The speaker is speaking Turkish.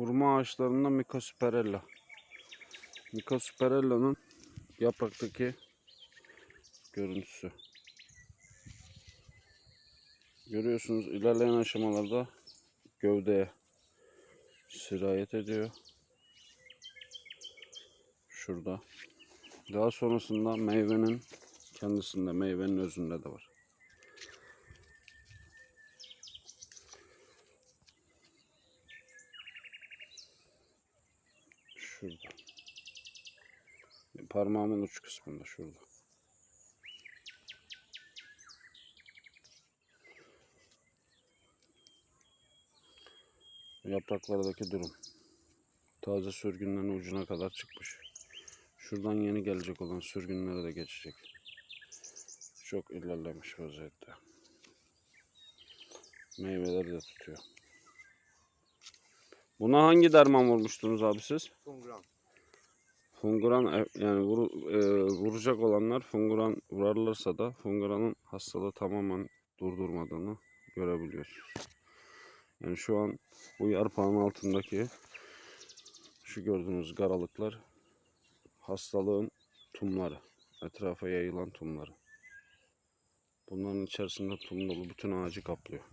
Hurma ağaçlarında Mycosperella. Mycosperella'nın yapraktaki görüntüsü. Görüyorsunuz ilerleyen aşamalarda gövdeye sirayet ediyor. Şurada. Daha sonrasında meyvenin kendisinde, meyvenin özünde de var. Şurada. Parmağımın uç kısmında şurada. Yapraklardaki durum. Taze sürgünlerin ucuna kadar çıkmış. Şuradan yeni gelecek olan sürgünlere de geçecek. Çok ilerlemiş vaziyette. Meyveleri de tutuyor. Buna hangi derman vurmuştunuz abi siz? Fungran. Funguran e, yani vuru- e, vuracak olanlar funguran vurarlarsa da funguranın hastalığı tamamen durdurmadığını görebiliyorsunuz. Yani şu an bu yarpağın altındaki şu gördüğünüz garalıklar hastalığın tumları. Etrafa yayılan tumları. Bunların içerisinde tum dolu bütün ağacı kaplıyor.